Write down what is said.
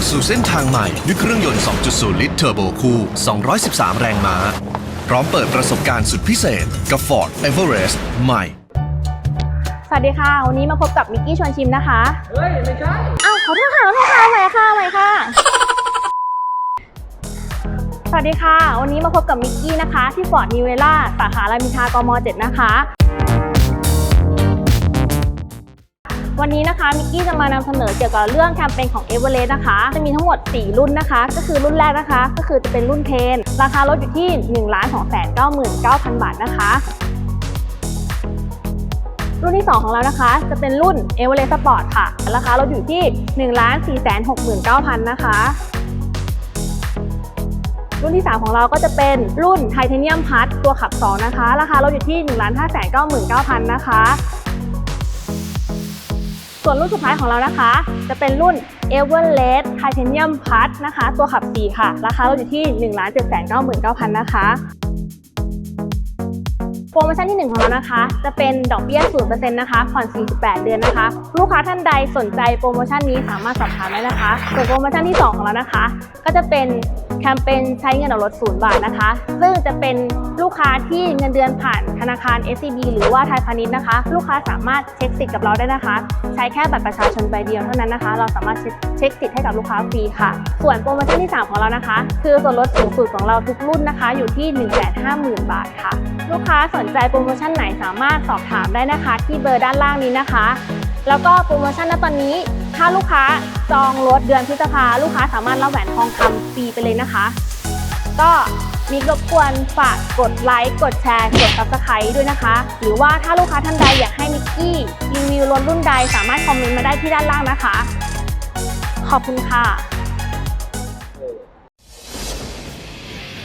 อกสู่เส้นทางใหม่ด้วยเครื่องยนต์ 2.0 ลิตรเทอร์โบคูล213 แรงม้า พร้อมเปิดประสบการณ์สุดพิเศษ กับ Ford Everest ใหม่ สวัสดีค่ะ วันนี้มาพบกับมิกกี้ชวนชิมนะคะ เฮ้ย ไม่ใช่ อ้าวขอโทษค่ะขอโทษค่ะใหม่ค่ะใหม่ค่ะ สวัสดีค่ะ วันนี้มาพบกับมิกกี้นะคะ ที่ฟอร์ดนิเวล่าสาขารามอินทรากม 7 นะคะ วันนี้นะคะมิกกี้จะมานำเสนอเกี่ยวกับเรื่องแคมเปญของ e v e r e s t นะคะ จะมีทั้งหมด 4 รุ่นนะคะ ก็คือรุ่นแรกนะคะ ก็คือจะเป็นรุ่นเทน ราคารถอยู่ที่ 1 2 9 9 0 0 บาทนะคะ รุ่นที่ 2 ของเรานะคะ จะเป็นรุ่น e v e r e s t Sport ค่ะ ราคารถอยู่ที่ 1 4 6 9 0 0 0 นะคะรุ่นที่ 3 ของเราก็จะเป็นรุ่น Titanium Plus ตัวขับ 2 นะคะ ราคารถอยู่ที่ 1 5 9 9 0 0 0 นะคะ ส่วนรุ่นสุดท้ายของเรานะคะ จะเป็นรุ่น e v e r l e s t Titanium Plus นะคะ ตัวขับ 4 ค่ะ ราคารถอยู่ที่ 1 7 9 9 0 0 0 นะคะโปรโมชั่นที่ 1 ของเรานะคะ จะเป็นดอกเบี้ย 0%นะคะ ผ่อน 48 เดือนนะคะ ลูกค้าท่านใดสนใจโปรโมชั่นนี้สามารถสอบถามได้นะคะ ส่วนโปรโมชั่นที่ 2 ของเรานะคะ ก็จะเป็น แคมเปญใช้เงินออกรถ 0 บาทนะคะ ซึ่งจะเป็นลูกค้าที่เงินเดือนผ่านธนาคาร SCB หรือว่าไทยพาณิชย์นะคะ ลูกค้าสามารถเช็คสิทธิ์กับเราได้นะคะ ใช้แค่บัตรประชาชนใบเดียวเท่านั้นนะคะ เราสามารถเช็คเช็คสิทธิ์ให้กับลูกค้าฟรีค่ะ ส่วนโปรโมชั่นที่ 3 ของเรานะคะ คือส่วนลดสูงสุดของเราทุกรุ่นนะคะ อยู่ที่ 150,000 บาทค่ะ ลูกค้าสนใจโปรโมชั่นไหนสามารถสอบถามได้นะคะ ที่เบอร์ด้านล่างนี้นะคะ แล้วก็โปรโมชั่นณตอนนี้ ถ้าลูกค้าจองรถเดือนพฤษภาลูกค้าสามารถรับแหวนทองคำฟรีไปเลยนะคะ ก็มีรบกวนฝากกดไลค์กดแชร์กด subscribe ด้วยนะคะ หรือว่าถ้าลูกค้าท่านใดอยากให้มิกกี้รีวิวรถรุ่นใดสามารถคอมเมนต์มาได้ที่ด้านล่างนะคะ ขอบคุณค่ะ